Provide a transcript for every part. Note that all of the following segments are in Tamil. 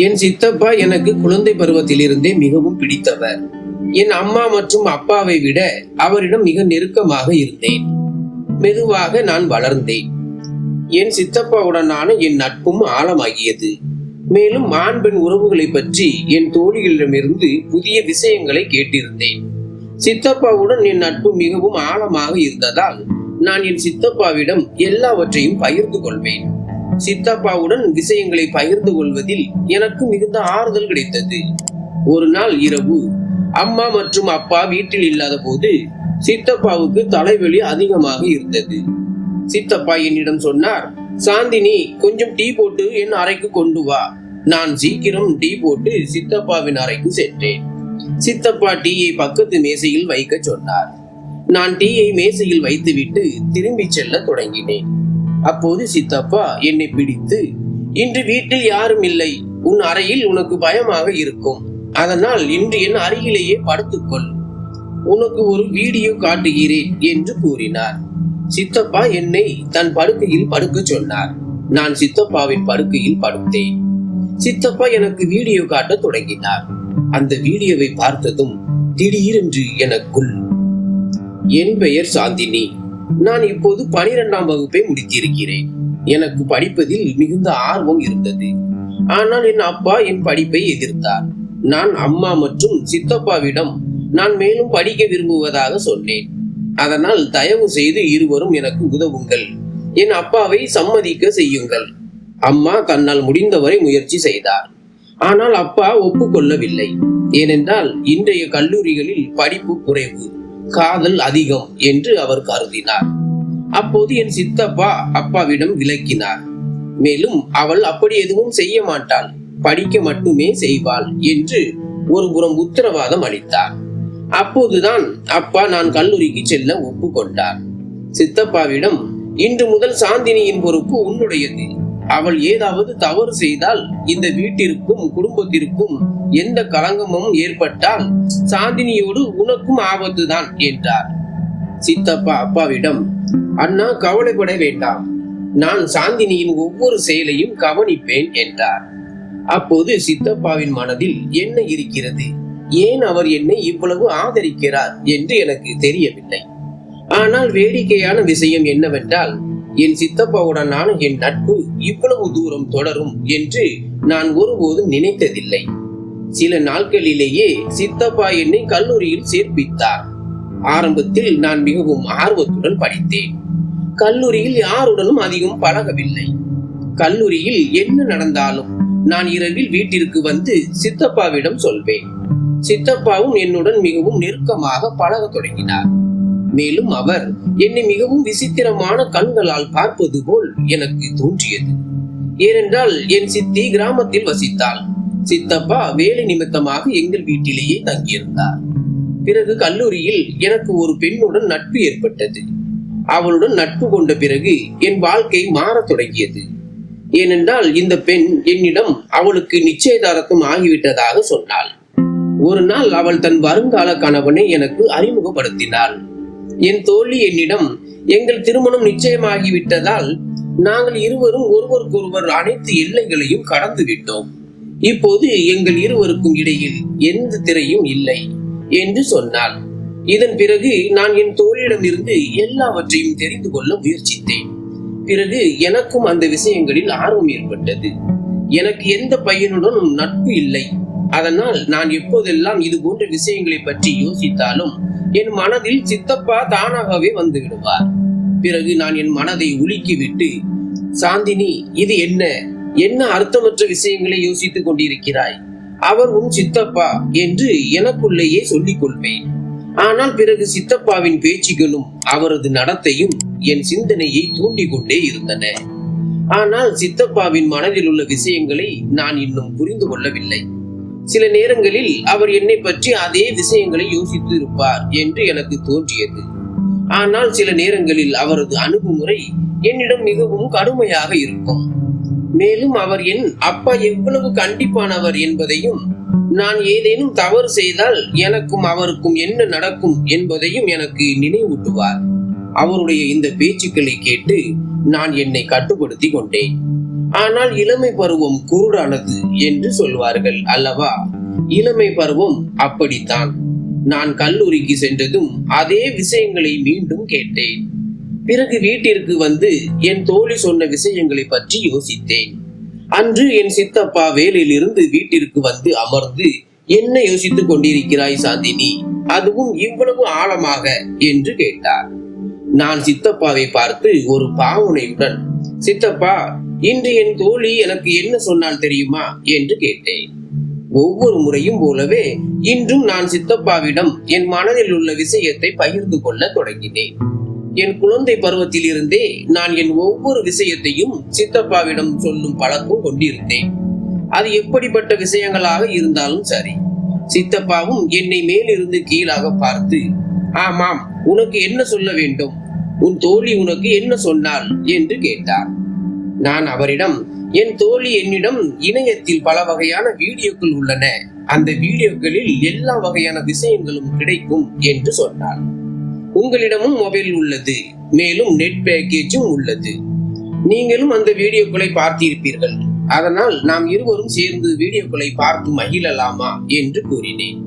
என் சித்தப்பா எனக்கு குழந்தை பருவத்திலிருந்தே மிகவும் பிடித்தவர். என் அம்மா மற்றும் அப்பாவை விட அவரிடம் மிக நெருக்கமாக இருந்தேன். மெதுவாக நான் வளர்ந்தேன். என் சித்தப்பாவுடனான என் நட்பும் ஆழமாகியது. மேலும் ஆண் பெண் உறவுகளை பற்றி என் தோழிகளிடமிருந்து புதிய விஷயங்களை கேட்டிருந்தேன். சித்தப்பாவுடன் என் நட்பு மிகவும் ஆழமாக இருந்ததால் நான் என் சித்தப்பாவிடம் எல்லாவற்றையும் பகிர்ந்து கொள்வேன். சித்தப்பாவுடன் விஷயங்களை பகிர்ந்து கொள்வதில் எனக்கு மிகுந்த ஆறுதல் கிடைத்தது. ஒரு நாள் இரவு அம்மா மற்றும் அப்பா வீட்டில் இல்லாத போது சித்தப்பாவுக்கு தலைவலி அதிகமாக இருந்தது. சித்தப்பா என்னிடம் சொன்னார் சாந்தினி கொஞ்சம் டீ போட்டு என் அறைக்கு கொண்டு வா. நான் சீக்கிரம் டீ போட்டு சித்தப்பாவின் அறைக்கு சென்றேன். சித்தப்பா டீயை பக்கத்து மேசையில் வைக்க சொன்னார். நான் டீயை மேசையில் வைத்துவிட்டு திரும்பி செல்ல தொடங்கினேன். அப்போது சித்தப்பா என்னை பிடித்து இன்று வீட்டில் யாரும் இல்லை. உன் அறையில் உனக்கு பயமாக இருக்கும். அதனால் இன்று என் அருகிலேயே படுத்துக்கொள். உனக்கு ஒரு வீடியோ காட்டுகிறேன் என்று கூறினார். சித்தப்பா என்னை தன் படுக்கையில் படுக்க சொன்னார். நான் சித்தப்பாவின் படுக்கையில் படுத்தேன். சித்தப்பா எனக்கு வீடியோ காட்ட தொடங்கினார். அந்த வீடியோவை பார்த்ததும் திடீரென்று எனக்குள் என் பெயர் சாந்தினி. நான் இப்போது பனிரெண்டாம் வகுப்பை முடித்திருக்கிறேன். எனக்கு படிப்பதில் மிகுந்த ஆர்வம் இருந்தது. ஆனால் என் அப்பா என் படிப்பை எதிர்த்தார். நான் அம்மா மற்றும் சித்தப்பாவிடம் நான் மேலும் படிக்க விரும்புவதாக சொன்னேன். அதனால் தயவு செய்து இருவரும் எனக்கு உதவுங்கள். என் அப்பாவை சம்மதிக்க செய்யுங்கள். அம்மா தன்னால் முடிந்தவரை முயற்சி செய்தார். ஆனால் அப்பா ஒப்புக்கொள்ளவில்லை. ஏனென்றால் இன்றைய கல்லூரிகளில் படிப்பு குறைவு. காதல் அதிகம் என்று அவர் கருதினார். அப்போது என் சித்தப்பா அப்பாவிடம் விளக்கினார். மேலும் அவள் அப்படி எதுவும் செய்ய மாட்டாள் படிக்க மட்டுமே செய்வாள் என்று ஒரு புறம் உத்தரவாதம் அளித்தார். அப்போதுதான் அப்பா நான் கல்லூரிக்கு செல்ல ஒப்புக்கொண்டார். சித்தப்பாவிடம் இன்று முதல் சாந்தினியின் பொறுப்பு உன்னுடையது. அவள் ஏதாவது தவறு செய்தால் இந்த வீட்டிற்கும் குடும்பத்திற்கும் எந்த களங்கமும் ஏற்பட்டால் சாந்தினியோடு உனக்கும் ஆபத்துதான் என்றார். சித்தப்பா அப்பாவிடம் அண்ணா கவலைப்பட வேண்டாம். நான் சாந்தினியின் ஒவ்வொரு செயலையும் கவனிப்பேன் என்றார். அப்போது சித்தப்பாவின் மனதில் என்ன இருக்கிறது? ஏன் அவர் என்னை இவ்வளவு ஆதரிக்கிறார் என்று எனக்கு தெரியவில்லை. ஆனால் வேடிக்கையான விஷயம் என்னவென்றால் என் சித்தப்பாவுடனான என் நட்பு இவ்வளவு தூரம் தொடரும் என்று நான் ஒருபோதும் நினைத்ததில்லை. சில நாட்களிலேயே சித்தப்பா என்னை கல்லூரியில் சேர்ப்பித்தார். ஆரம்பத்தில் நான் மிகவும் ஆர்வத்துடன் படித்தேன். கல்லூரியில் யாருடனும் அதிகம் பழகவில்லை. கல்லூரியில் என்ன நடந்தாலும் நான் இரவில் வீட்டிற்கு வந்து சித்தப்பாவிடம் சொல்வேன். சித்தப்பாவும் என்னுடன் மிகவும் நெருக்கமாக பழகத் தொடங்கினார். மேலும் அவர் என்னை மிகவும் விசித்திரமான கண்களால் பார்ப்பது போல் எனக்கு தோன்றியது. ஏனென்றால் என் சித்தி கிராமத்தில் வசித்தாள். சித்தப்பா வேலை நிமித்தமாக எங்கள் வீட்டிலேயே தங்கியிருந்தார். பிறகு கல்லூரியில் எனக்கு ஒரு பெண்ணுடன் நட்பு ஏற்பட்டது. அவளுடன் நட்பு கொண்ட பிறகு என் வாழ்க்கை மாறத் தொடங்கியது. ஏனென்றால் இந்த பெண் என்னிடம் அவளுக்கு நிச்சயதார்த்தம் ஆகிவிட்டதாக சொன்னாள். ஒரு நாள் அவள் தன் வருங்கால கணவனை எனக்கு அறிமுகப்படுத்தினாள். என் தோழி என்னிடம் எங்கள் திருமணம் நிச்சயமாகிவிட்டதால் நாங்கள் இருவரும் ஒருவருக்கொருவர் அனைத்து எல்லைகளையும் கடந்து விட்டோம். இப்போது எங்கள் இருவருக்கும் இடையில் எந்த திரையும் இல்லை என்று சொன்னாள். இதன் பிறகு நான் என் தோழியிடமிருந்து எல்லாவற்றையும் தெரிந்து கொள்ள முயற்சித்தேன். பிறகு எனக்கும் அந்த விஷயங்களில் ஆர்வம் ஏற்பட்டது. எனக்கு எந்த பையனுடனும் நட்பு இல்லை. அதனால் நான் எப்போதெல்லாம் இது போன்ற விஷயங்களை பற்றி யோசித்தாலும் என் மனதில் சித்தப்பா தானாகவே வந்து விடுவார். பிறகு நான் என் மனதை உலுக்கிவிட்டு சாந்தினி இது என்ன? என்ன அர்த்தமற்ற விஷயங்களை யோசித்துக் கொண்டிருக்கிறாய்? அவர் உன் சித்தப்பா என்று எனக்குள்ளேயே சொல்லிக் கொள்வேன். ஆனால் பிறகு சித்தப்பாவின் பேச்சுகளும் அவரது நடத்தையும் என் சிந்தனையை தூண்டிக் கொண்டே இருந்தன. ஆனால் சித்தப்பாவின் மனதில் உள்ள விஷயங்களை நான் இன்னும் புரிந்து கொள்ளவில்லை. சில நேரங்களில் அவர் என்னை பற்றி அதே விஷயங்களை யோசித்து இருப்பார் என்று எனக்கு தோன்றியது. ஆனால் சில நேரங்களில் அவரது அணுகுமுறை என்னிடம் மிகவும் கடுமையாக இருக்கும். மேலும் அவர் என் அப்பா எவ்வளவு கண்டிப்பானவர் என்பதையும் நான் ஏதேனும் தவறு செய்தால் எனக்கும் அவருக்கும் என்ன நடக்கும் என்பதையும் எனக்கு நினைவூட்டுவார். அவருடைய இந்த பேச்சுக்களை கேட்டு நான் என்னை கட்டுப்படுத்தி கொண்டேன். ஆனால் இளமை பருவம் குருடானது என்று சொல்வார்கள் அல்லவா? இளமை பருவம் அப்படித்தான். நான் கல்லூரிக்கு சென்றதும் அதே விஷயங்களை மீண்டும் கேட்டேன். பிறகு வீட்டிற்கு வந்து என் தோழி சொன்ன விஷயங்களை பற்றி யோசித்தேன். அன்று என் சித்தப்பா வேலையிலிருந்து வீட்டிற்கு வந்து அமர்ந்து என்ன யோசித்துக் கொண்டிருக்கிறாய் சாந்தினி? அதுவும் இவ்வளவு ஆழமாக என்று கேட்டார். நான் சித்தப்பாவை பார்த்து ஒரு பாவனையுடன் சித்தப்பா இன்று என் தோழி எனக்கு என்ன சொன்னால் தெரியுமா என்று கேட்டேன். ஒவ்வொரு முறையும் போலவே இன்றும் நான் சித்தப்பாவிடம் என் மனதில் உள்ள விஷயத்தை பகிர்ந்து கொள்ள தொடங்கினேன். என் குழந்தை பருவத்தில் இருந்தே நான் என் ஒவ்வொரு விஷயத்தையும் சித்தப்பாவிடம் சொல்லும் பழக்கம் கொண்டிருந்தேன். அது எப்படிப்பட்ட விஷயங்களாக இருந்தாலும் சரி சித்தப்பாவும் என்னை மேலிருந்து கீழாக பார்த்து ஆமாம் உனக்கு என்ன சொல்ல வேண்டும்? உன் தோழி உனக்கு என்ன சொன்னாள்? என்று கேட்டார். நான் அவரிடம் என் தோழி என்னிடம் இணையத்தில் பல வகையான வீடியோக்கள் உள்ளன. அந்த வீடியோக்களில் எல்லா வகையான விஷயங்களும் கிடைக்கும் என்று சொன்னார். உங்களிடமும் மொபைல் உள்ளது. மேலும் நெட் பேக்கேஜும் உள்ளது. நீங்களும் அந்த வீடியோக்களை பார்த்திருப்பீர்கள். அதனால் நாம் இருவரும் சேர்ந்து வீடியோக்களை பார்த்து மகிழலாமா என்று கூறினேன்.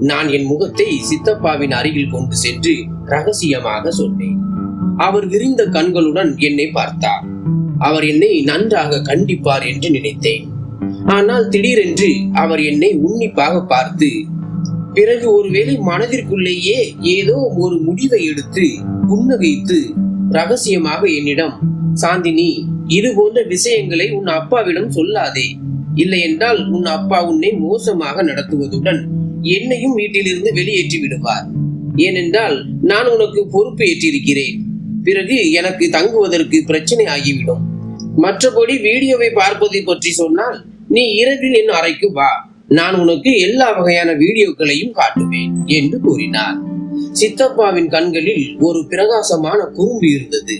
நான் என் முகத்தை சித்தப்பாவின் அருகில் கொண்டு சென்று ரகசியமாக சொன்னேன். அவர் விரிந்த கண்களுடன் என்னை பார்த்தார். அவர் என்னை நன்றாக கண்டிப்பார் என்று நினைத்தேன். ஆனால் திடீரென்று அவர் என்னை உன்னிப்பாக பார்த்து பிறகு ஒருவேளை மனதிற்குள்ளேயே ஏதோ ஒரு முடிவை எடுத்து புன்னகைத்து ரகசியமாக என்னிடம் சாந்தினி இது போன்ற விஷயங்களை உன் அப்பாவிடம் சொல்லாதே. இல்லை என்றால் உன் அப்பா உன்னை மோசமாக நடத்துவதுடன் என்னையும் வீட்டிலிருந்து வெளியேற்றி விடுவார். ஏனென்றால் நான் உனக்கு பொறுப்பு ஏற்றிருக்கிறேன் பிறகு எனக்கு தங்குவதற்கு பிரச்சனை ஆகிவிடும். மற்றபடி வீடியோவை பார்ப்பதை பற்றி சொன்னால் நீ இரவில் என் அறைக்கு வா. நான் உனக்கு எல்லா வகையான வீடியோக்களையும் காட்டுவேன் என்று கூறினார். சித்தப்பாவின் கண்களில் ஒரு பிரகாசமான குறும்பு இருந்தது.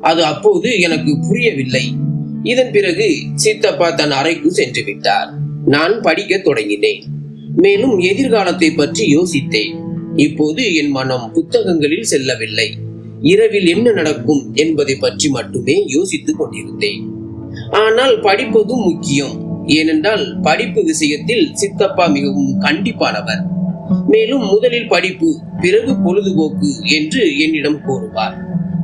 அது அப்போது எனக்கு புரியவில்லை. இதன் பிறகு சித்தப்பா தன் அறைக்கு சென்று விட்டார். நான் படிக்க தொடங்கினேன். மேலும் எதிர்காலத்தை பற்றி யோசித்தேன். இப்போது என் மனம் புத்தகங்களில் செல்லவில்லை. இரவில் என்ன நடக்கும் என்பதை பற்றி மட்டுமே யோசித்துக் கொண்டிருந்தேன். ஆனால் படிப்பதும் முக்கியம். ஏனென்றால் படிப்பு விஷயத்தில் சித்தப்பா மிகவும் கண்டிப்பானவர். மேலும் முதலில் படிப்பு பிறகு பொழுதுபோக்கு என்று என்னிடம் கூறுவார்.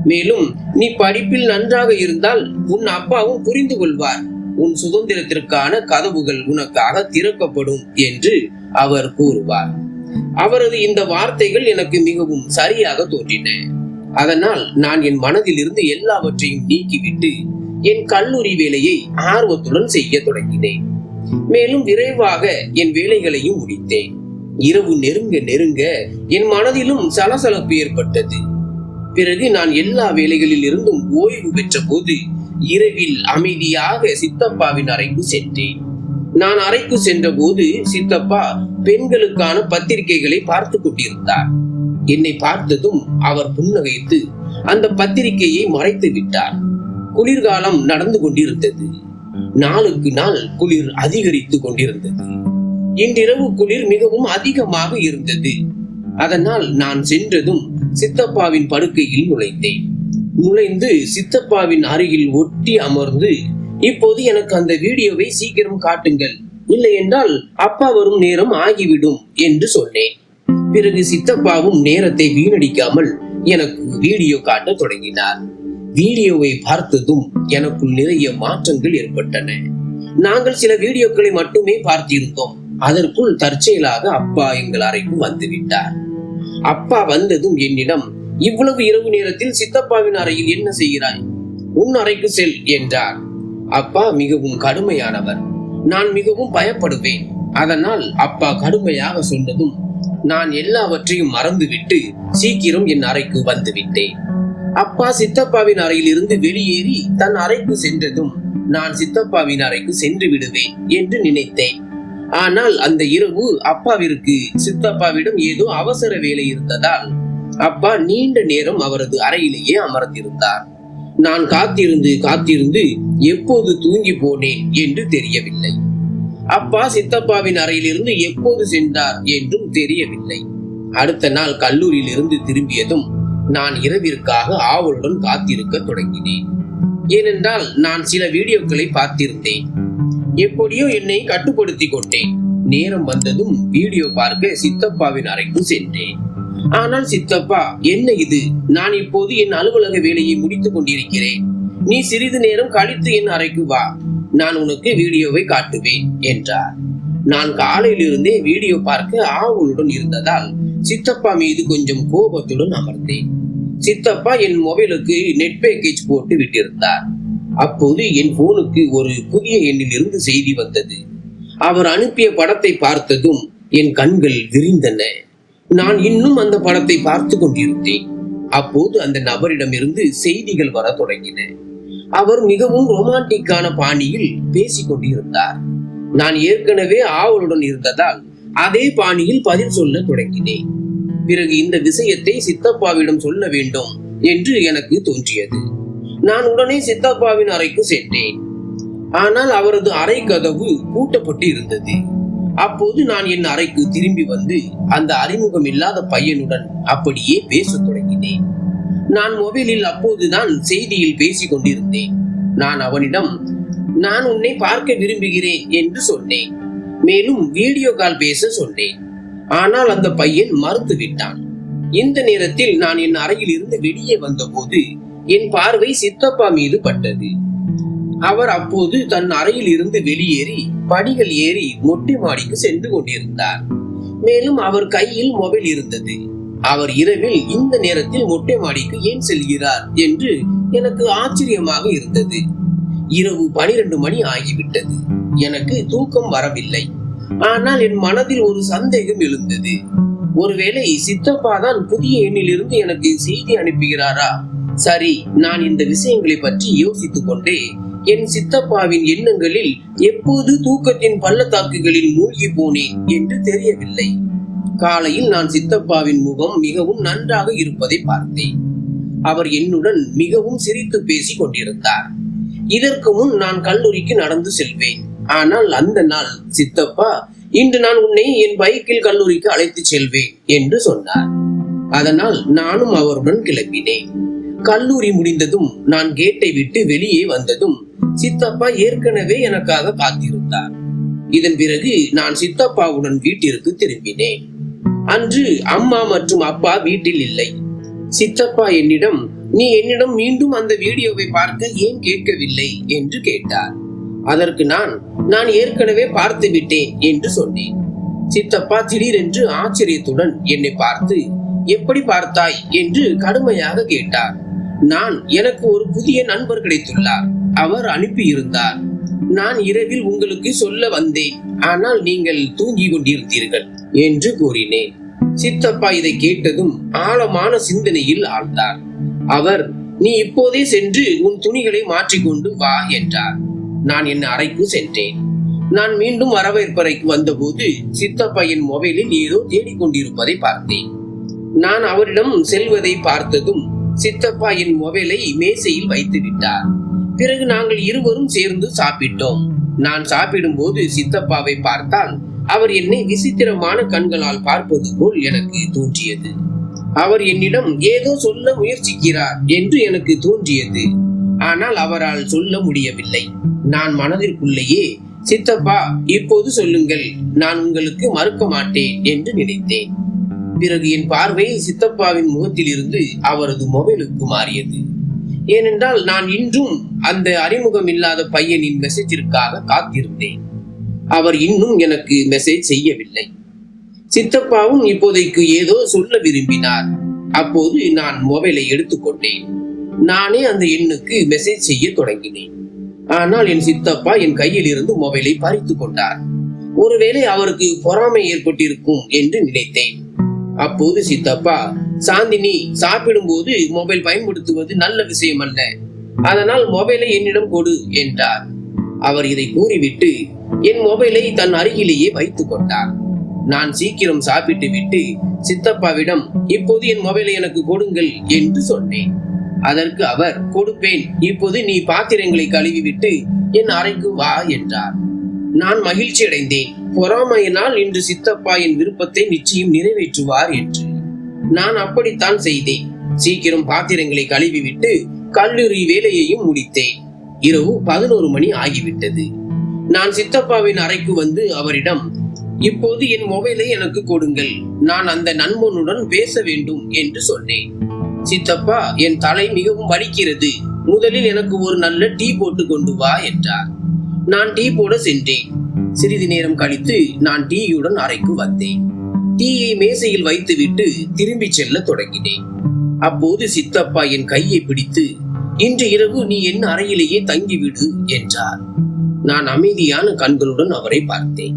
மேலும் நீ படிப்பில் நன்றாக இருந்தால் உன் அப்பாவும் புரிந்து கொள்வார். உன் சுதந்திரத்திற்கான கதவுகள் உனக்காக திறக்கப்படும் என்று அவர் கூறுவார். அவரது இந்த வார்த்தைகள் எனக்கு மிகவும் சரியாக தோன்றின. அதனால் நான் என் மனதில் இருந்து எல்லாவற்றையும் நீக்கிவிட்டு என் கல்லூரி வேலையை ஆர்வத்துடன் செய்ய தொடங்கினேன். மேலும் விரைவாக என் வேலைகளையும் முடித்தேன். இரவு நெருங்க நெருங்க என் மனதிலும் சலசலப்பு ஏற்பட்டது. பிறகு நான் எல்லா வேலைகளில் இருந்தும் ஓய்வு பெற்ற போது இரவில் அமைதியாக சித்தப்பாவின் அறைக்கு சென்றேன். நான் அறைக்கு சென்ற போது சித்தப்பா பெண்களுக்கான பத்திரிகைகளை பார்த்து கொண்டிருந்தார். என்னை பார்த்ததும் அவர் புன்னகைத்து அந்த பத்திரிகையை மறைத்து விட்டார். குளிர்காலம் நடந்து கொண்டிருந்தது. நாளுக்கு நாள் குளிர் அதிகரித்து கொண்டிருந்தது. இன்றிரவு குளிர் மிகவும் அதிகமாக இருந்தது. அதனால் நான் சென்றதும் சித்தப்பாவின் படுக்கையில் நுழைந்தேன். நுழைந்து சித்தப்பாவின் அருகில் ஒட்டி அமர்ந்து இப்போது எனக்கு அந்த வீடியோவை சீக்கிரம் காட்டுங்கள். இல்லை என்றால் அப்பா வரும் நேரம் ஆகிவிடும் என்று சொன்னேன். பிறகு சித்தப்பாவும் நேரத்தை வீணடிக்காமல் எனக்கு வீடியோ காட்ட தொடங்கினார். வீடியோவை பார்த்ததும் எனக்குள் நிறைய மாற்றங்கள் ஏற்பட்டன. நாங்கள் சில வீடியோக்களை மட்டுமே பார்த்திருந்தோம். அதற்குள் தற்செயலாக அப்பா எங்கள் அறைக்கு வந்துவிட்டார் அப்பா வந்ததும் என்னிடம் இவ்வளவு இரவு நேரத்தில் சித்தப்பாவின் அறையில் என்ன செய்கிறாய்? உன் அறைக்கு செல் என்றார். அப்பா மிகவும் கடுமையானவர். நான் மிகவும் பயப்படுவேன். அதனால் அப்பா கடுமையாக சொன்னதும் நான் எல்லாவற்றையும் மறந்துவிட்டு சீக்கிரம் என் அறைக்கு வந்துவிட்டேன். அப்பா சித்தப்பாவின் அறையிலிருந்து வெளியேறி தன் அறைக்கு சென்றதும் நான் சித்தப்பாவின் அறைக்கு சென்று விடுவேன் என்று நினைத்தேன். ஆனால் அந்த இரவு அப்பாவிற்கு சித்தப்பாவிடம் ஏதோ அவசர வேலை இருந்ததால் அப்பா நீண்ட நேரம் அவரது அறையிலேயே அமர்ந்திருந்தார். நான் காத்திருந்து காத்திருந்து எப்போது தூங்கி போனேன் என்று தெரியவில்லை. அப்பா சித்தப்பாவின் அறையிலிருந்து எப்போது சென்றார் என்றும் தெரியவில்லை. அடுத்த நாள் கல்லூரியில் இருந்து திரும்பியதும் நான் இரவிற்காக ஆவலுடன் காத்திருக்க தொடங்கினேன். ஏனென்றால் நான் சில வீடியோக்களை பார்த்திருந்தேன். எப்படியோ என்னை கட்டுப்படுத்தி கொண்டேன். நேரம் வந்ததும் வீடியோ பார்க்க சித்தப்பாவின் அறைக்கு சென்றேன். ஆனால் சித்தப்பா என்ன இது? நான் இப்போது என் அலுவலக வேலையை முடித்துக் கொண்டிருக்கிறேன். நீ சிறிது நேரம் கழித்து என் அறைக்கு வா. நான் உனக்கு வீடியோவை காட்டுவேன் என்றார். நான் காலையிலிருந்தே வீடியோ பார்க்க ஆவலுடன் இருந்ததால் சித்தப்பா மீது கொஞ்சம் கோபத்துடன் அமர்ந்தேன். சித்தப்பா என் மொபைலுக்கு நெட் பேக்கேஜ் போட்டு விட்டிருந்தார். அப்போது என் போனுக்கு ஒரு புதிய எண்ணிலிருந்து செய்தி வந்தது. அவர் அனுப்பிய படத்தை பார்த்ததும் என் கண்கள் விரிந்தன. நான் இன்னும் அந்த படத்தை பார்த்து கொண்டிருந்தேன். அப்போது அந்த நபரிடமிருந்து செய்திகள் வர தொடங்கின. அவர் மிகவும் ரொமான்டிக்கான பாணியில் பேசிக் கொண்டிருந்தார். நான் ஏற்கனவே ஆவலுடன் இருந்ததால் அதே பாணியில் பதில் சொல்ல தொடங்கினேன். பிறகு இந்த விஷயத்தை சித்தப்பாவிடம் சொல்ல வேண்டும் என்று எனக்கு தோன்றியது. நான் உடனே சித்தப்பாவின் அறைக்கு சென்றேன். ஆனால் அவரது அறை கதவு பூட்டப்பட்டு இருந்தது அப்போது நான் என் அறைக்கு திரும்பி வந்து அந்த அறிமுகம் இல்லாத பையனுடன் அப்படியே பேசத் தொடங்கினேன். நான் மொபைலில் அப்போதுதான் செய்தியில் பேசிக் கொண்டிருந்தேன். நான் அவனிடம் நான் உன்னை பார்க்க விரும்புகிறேன் என்று சொன்னேன். மேலும் வீடியோ கால் பேச சொன்னேன். ஆனால் அந்த பையன் மறுத்து விட்டான். இந்த நேரத்தில் நான் என் அறையில் இருந்து வெளியே வந்தபோது என் பார்வை சித்தப்பா மீது பட்டது. அவர் அப்போது தன் அறையில் இருந்து வெளியேறி படிகள் ஏறி மொட்டை மாடிக்கு சென்று கொண்டிருந்தார். மேலும் அவர் கையில் மொபைல் இருந்தது. அவர் இரவில் இந்த நேரத்தில் மொட்டை மாடிக்கு ஏன் செல்கிறார் என்று எனக்கு ஆச்சரியமாக இருந்தது. இரவு பனிரெண்டு மணி ஆகிவிட்டது. எனக்கு தூக்கம் வரவில்லை. ஆனால் என் மனதில் ஒரு சந்தேகம் எழுந்தது. ஒருவேளை சித்தப்பா தான் புதிய எண்ணிலிருந்து எனக்கு செய்தி அனுப்புகிறாரா? சரி நான் இந்த விஷயங்களை பற்றி யோசித்துக் கொண்டே என் சித்தப்பாவின் எண்ணங்களில் எப்போது தூக்கத்தின் பள்ளத்தாக்குகளில் மூழ்கி போனேன் என்று தெரியவில்லை. காலையில் நான் சித்தப்பாவின் முகம் மிகவும் நன்றாக இருப்பதை பார்த்தேன். அவர் என்னுடன் மிகவும் சிரித்து பேசிக் கொண்டிருந்தார். இதற்கு முன் நான் கல்லூரிக்கு நடந்து செல்வேன். ஆனால் அந்த நாள் சித்தப்பா இன்று நான் உன்னை என் பைக்கில் கல்லூரிக்கு அழைத்து செல்வேன் என்று சொன்னார். அதனால் நானும் அவருடன் கிளம்பினேன். கல்லூரி முடிந்ததும் நான் கேட்டை விட்டு வெளியே வந்ததும் சித்தப்பா ஏற்கனவே எனக்காக காத்திருந்தார். இதன் பிறகு நான் சித்தப்பாவுடன் வீட்டிற்கு திரும்பினேன். அன்று அம்மா மற்றும் அப்பா வீட்டில் இல்லை. சித்தப்பா என்னிடம் நீ என்னிடம் மீண்டும் அந்த வீடியோவை பார்க்க ஏன் கேட்கவில்லை? என்று கேட்டார். அதற்கு நான் நான் ஏற்கனவே பார்த்து விட்டேன் என்று சொன்னேன். சித்தப்பா திடீரென்று ஆச்சரியத்துடன் என்னை பார்த்து எப்படி பார்த்தாய்? என்று கடுமையாக கேட்டார். நான் எனக்கு ஒரு புதிய நண்பர் கிடைத்துள்ளார். அவர் அனுப்பியிருந்தார். நான் இரவில் உங்களுக்கு சொல்ல வந்தேன். ஆனால் நீங்கள் தூங்கிக் கொண்டிருந்தீர்கள் என்று கூறினேன். சித்தப்பா இதை கேட்டதும் ஆழமான சிந்தனையில் ஆழ்ந்தார். அவர் நீ இப்போதே சென்று உன் துணிகளை மாற்றிக்கொண்டு வா என்றார். நான் என் அறைக்கு சென்றேன். நான் மீண்டும் வரவேற்பறைக்கு வந்தபோது சித்தப்பா என் மொபைலில் ஏதோ தேடிக்கொண்டிருப்பதை பார்த்தேன். நான் அவரிடம் செல்வதை பார்த்ததும் சித்தப்பா என் மொபைலை மேசையில் வைத்து விட்டார் பிறகு நாங்கள் இருவரும் சேர்ந்து சாப்பிட்டோம். நான் சாப்பிடும்போது சித்தப்பாவை பார்த்தால் அவர் என்னை விசித்திரமான கண்களால் பார்ப்பது போல் எனக்கு தோன்றியது. அவர் என்னிடம் ஏதோ சொல்ல முயற்சிக்கிறார் என்று எனக்கு தோன்றியது. ஆனால் அவரால் சொல்ல முடியவில்லை. நான் மனதிற்குள்ளேயே சித்தப்பா இப்போது சொல்லுங்கள். நான் உங்களுக்கு மறுக்க மாட்டேன் என்று நினைத்தேன். பிறகு என் பார்வை சித்தப்பாவின் முகத்தில் இருந்து அவரது மொபைலுக்கு மாறியது. ஏனென்றால் நான் இன்றும் அந்த அறிமுகம் இல்லாத பையனின் மெசேஜிற்காக காத்திருந்தேன். அவர் இன்னும் எனக்கு மெசேஜ் செய்யவில்லை. சித்தப்பாவும் இப்போதைக்கு ஏதோ சொல்ல விரும்பினார். அப்போது நான் மொபைலை எடுத்துக்கொண்டேன். நானே அந்த எண்ணுக்கு மெசேஜ் செய்ய தொடங்கினேன். ஆனால் என் சித்தப்பா என் கையில் இருந்து மொபைலை பறித்து கொண்டார். ஒருவேளை அவருக்கு பொறாமை ஏற்பட்டிருக்கும் என்று நினைத்தேன். அப்போது சித்தப்பா சாந்தினி சாப்பிடும்போது மொபைல் பயன்படுத்துவது நல்ல விஷயம் அல்ல அதனால் மொபைலை என்னிடம் கொடு என்றார். அவர் இதை கூறிவிட்டு என் மொபைலை தன் அருகிலேயே வைத்துக் கொண்டார். நான் சீக்கிரம் சாப்பிட்டு விட்டு சித்தப்பாவிடம் இப்போது என் மொபைலை எனக்கு கொடுங்கள் என்று சொன்னேன். அதற்கு அவர் கொடுப்பேன் இப்போது நீ பாத்திரங்களை கழுவிவிட்டு என் அறைக்கு வா என்றார். நான் மகிழ்ச்சி அடைந்தேன் பொறாமையினால் இன்று சித்தப்பா என் விருப்பத்தை நிச்சயம் நிறைவேற்றுவார் என்று. நான் அப்படித்தான் செய்தேன். சீக்கிரம் பாத்திரங்களை கழுவிவிட்டு கல்லூரி வேலையையும் முடித்தேன். இரவு பதினோரு மணி ஆகிவிட்டது. நான் சித்தப்பாவின் அறைக்கு வந்து அவரிடம் இப்போது என் மொபைலை எனக்கு கொடுங்கள். நான் அந்த நண்பனுடன் பேச வேண்டும் என்று சொன்னேன். சித்தப்பா என் தலை மிகவும் வலிக்கிறது. முதலில் எனக்கு ஒரு நல்ல டீ போட்டு கொண்டு வா என்றார். நான் டீ போட சென்றேன். சிறிது நேரம் கழித்து நான் டீயுடன் அறைக்கு வந்தேன். டீயை மேசையில் வைத்துவிட்டு திரும்பி செல்ல தொடங்கினேன். அப்போது சித்தப்பா என் கையை பிடித்து இன்று இரவு நீ என் அறையிலேயே தங்கிவிடு என்றார். நான் அமைதியான கண்களுடன் அவரை பார்த்தேன்.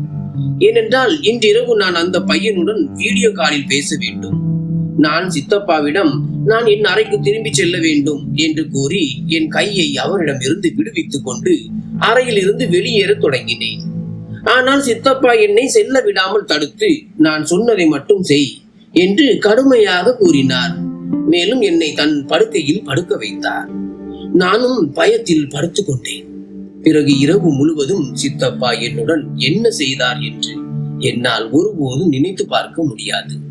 ஏனென்றால் இன்றிரவு நான் அந்த பையனுடன் வீடியோ காலில் பேச வேண்டும். நான் சித்தப்பாவிடம் நான் என் அறைக்கு திரும்பி செல்ல வேண்டும் என்று கூறி என் கையை அவரிடம் இருந்து விடுவித்துக் கொண்டு அறையில் இருந்து வெளியேற தொடங்கினேன். ஆனால் சித்தப்பா என்னை செல்ல விடாமல் தடுத்து நான் சொன்னதை மட்டும் செய் என்று கடுமையாக கூறினார். மேலும் என்னை தன் படுக்கையில் படுக்க வைத்தார். நானும் பயத்தில் படுத்துக் கொண்டேன். பிறகு இரவு முழுவதும் சித்தப்பா என்னுடன் என்ன செய்தார் என்று என்னால் ஒருபோதும் நினைத்து பார்க்க முடியாது.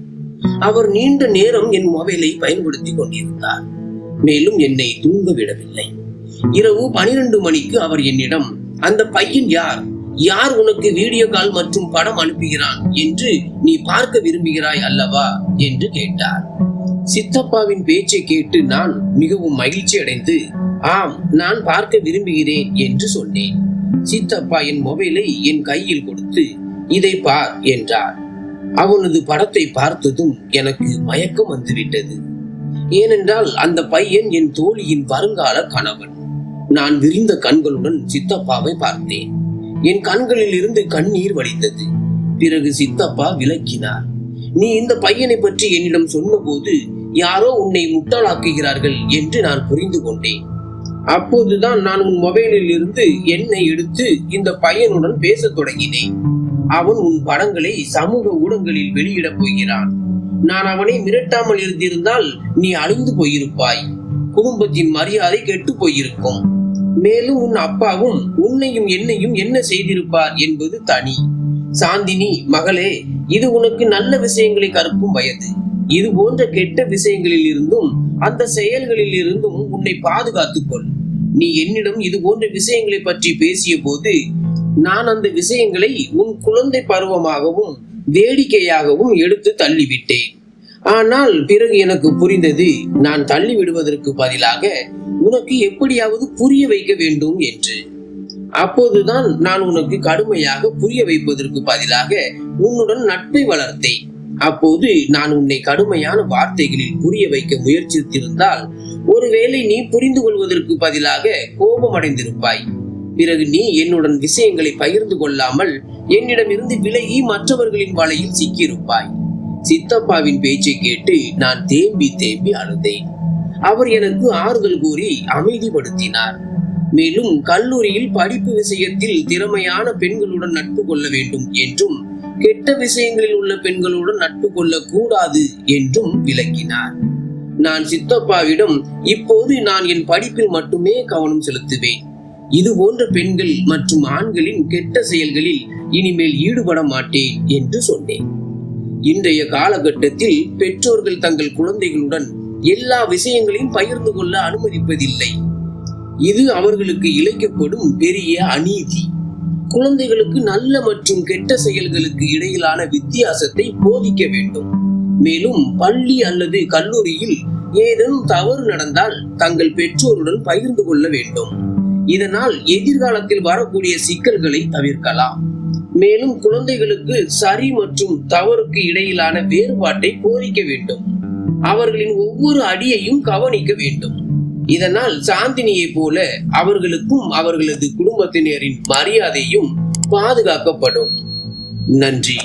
அவர் நீண்ட நேரம் என் மொபைலை பயன்படுத்தி கொண்டிருந்தார். மேலும் என்னை தூங்க விடவில்லை இரவு பனிரெண்டு மணிக்கு அவர் என்னிடம் அந்த பையன் யார்? யார் உனக்கு வீடியோ கால் மற்றும் படம் அனுப்புகிறான் என்று நீ பார்க்க விரும்புகிறாய் அல்லவா? என்று கேட்டார். சித்தப்பாவின் பேச்சை கேட்டு நான் மிகவும் மகிழ்ச்சி அடைந்து ஆம் நான் பார்க்க விரும்புகிறேன் என்று சொன்னேன். சித்தப்பா என் மொபைலை என் கையில் கொடுத்து இதை பார் என்றார். அவனது படத்தை பார்த்ததும் எனக்கு மயக்கம் வந்துவிட்டது. ஏனென்றால் அந்த பையன் என் தோழியின் வருங்கால கணவன். நான் விரிந்த கண்களுடன் சித்தப்பாவை பார்த்தேன். என் கண்களில் இருந்து கண்ணீர் வடித்தது பிறகு சித்தப்பா விளக்கினார். நீ இந்த பையனை பற்றி என்னிடம் சொன்னபோது யாரோ உன்னை முட்டாளாக்குகிறார்கள் என்று நான் புரிந்து கொண்டேன். அப்போதுதான் நான் உன் மொபைலில் இருந்து என்னை எடுத்து இந்த பையனுடன் பேசத் தொடங்கினேன். அவன் உன் படங்களை சமூக ஊடகங்களில் வெளியிடப் போகிறான். நான் அவனை மிரட்டாமல் இருந்திருந்தால் நீ அழிந்து போயிருப்பாய். குடும்பத்தின் மரியாதை கெட்டு போயிருக்கும். மேலும் உன் அப்பாவும் உன்னையும் என்னையும் என்ன செய்திருப்பார் என்பது தனி. சாந்தினி மகளே இது உனக்கு நல்ல விஷயங்களை கற்கும் வயது. இது போன்ற கெட்ட விஷயங்களில் இருந்தும் அந்த செயல்களில் இருந்தும் உன்னை பாதுகாத்துக்கொள் நீ என்னிடம் இது போன்ற விஷயங்களை பற்றி பேசிய போது நான் அந்த விஷயங்களை உன் குழந்தை பருவமாகவும் வேடிக்கையாகவும் எடுத்து தள்ளிவிட்டேன். ஆனால் பிறகு எனக்கு புரிந்தது நான் தள்ளி விடுவதற்கு பதிலாக உனக்கு எப்படியாவது புரிய வைக்க வேண்டும் என்று. அப்போதுதான் நான் உனக்கு கடுமையாக புரிய வைப்பதற்கு பதிலாக உன்னுடன் நட்பை வளர்த்தேன். அப்போது நான் உன்னை கடுமையான வார்த்தைகளில் புரிய வைக்க முயற்சித்திருந்தால் ஒருவேளை நீ புரிந்து கொள்வதற்கு பதிலாக கோபமடைந்திருப்பாய். பிறகு நீ என்னுடன் விஷயங்களை பகிர்ந்து கொள்ளாமல் என்னிடமிருந்து விலகி மற்றவர்களின் வலையில் சிக்கியிருப்பாய். சித்தப்பாவின் பேச்சை கேட்டு நான் தேம்பி தேம்பி அழுதேன். அவர் எனக்கு ஆறுதல் கூறி அமைதிப்படுத்தினார். மேலும் கல்லூரியில் படிப்பு விஷயத்தில் திறமையான பெண்களுடன் நட்பு கொள்ள வேண்டும் என்றும் கெட்ட விஷயங்களில் உள்ள பெண்களுடன் நட்பு கொள்ள கூடாது என்றும் விளக்கினார். நான் சித்தப்பாவிடம் இப்போது நான் என் படிப்பில் மட்டுமே கவனம் செலுத்துவேன். இது போன்ற பெண்கள் மற்றும் ஆண்களின் கெட்ட செயல்களில் இனிமேல் ஈடுபட மாட்டேன் என்று சொன்னேன். இன்றைய காலகட்டத்தில் பெற்றோர்கள் தங்கள் குழந்தைகளுடன் எல்லா விஷயங்களையும் பகிர்ந்து கொள்ள அனுமதிப்பதில்லை. இது அவர்களுக்கு இழைக்கப்படும் பெரிய அநீதி. குழந்தைகளுக்கு நல்ல மற்றும் கெட்ட செயல்களுக்கு இடையிலான வித்தியாசத்தை போதிக்க வேண்டும். மேலும் பள்ளி அல்லது கல்லூரியில் ஏதேனும் தவறு நடந்தால் தங்கள் பெற்றோருடன் பகிர்ந்து கொள்ள வேண்டும். இதனால் எதிர்காலத்தில் வரக்கூடிய சிக்கல்களை தவிர்க்கலாம். மேலும் குழந்தைகளுக்கு சரி மற்றும் தவறுக்கு இடையிலான வேறுபாட்டை போதிக்க வேண்டும். அவர்களின் ஒவ்வொரு அடியையும் கவனிக்க வேண்டும். இதனால் சாந்தினியை போல அவர்களுக்கும் அவர்களது குடும்பத்தினரின் மரியாதையும் பாதுகாக்கப்படும். நன்றி.